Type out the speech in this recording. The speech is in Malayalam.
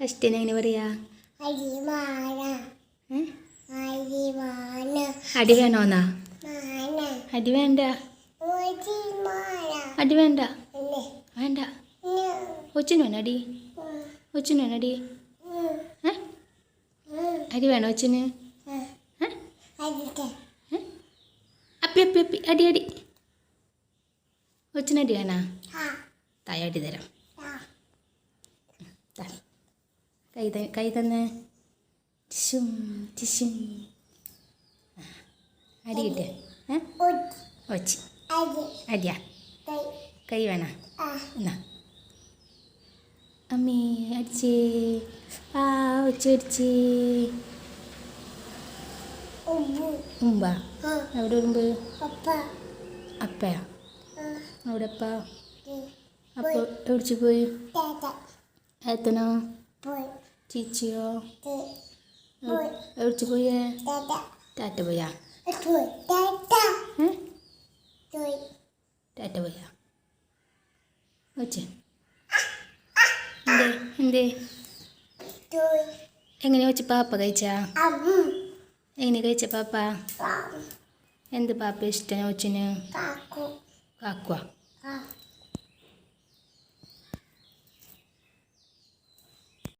കഷ്ടിന് എങ്ങനെ പറയാ അടി വേണോന്നാ? അടി വേണ്ട. അടി വേണ്ട. വേണ്ട. ഒച്ചിന് വേണ അടി? ഒച്ചിന് വേണ അടി? അടി വേണോ ഒച്ചിന്? അപ്പി അപ്പി അപ്പി അടി അടി. ഒച്ചിനടി വേണ? വേണോ തായ അടി തരാം ആ താ. കൈ കൈ തന്നെ ടിഷും ടിഷും. അടി കിട്ടിയ? ഒച്ചി. അടിയാ കൈ വേണ? എന്നാ. അമ്മേ അടിച്ചേ. ആ ഒച്ച അടിച്ചേ ഉമ്പാ. എവിടെ ഉറുമ്പ്? അപ്പയാ. അവിടെ അപ്പ. ടി അപ്പ എവിടിച്ച് പോയി? പോയി. ചീച്ചിയോ ടി പോയി ടാറ്റ പോയാ ടാറ്റ പോയാ ഒച്ച എന്തേ എന്തേ എങ്ങനെ വെച്ച് പാപ്പ കഴിച്ചാ എങ്ങനെ കഴിച്ച പാപ്പ എന്ത് പാപ്പ ഇഷ്ടം വെച്ചിന് കാക്കുവാ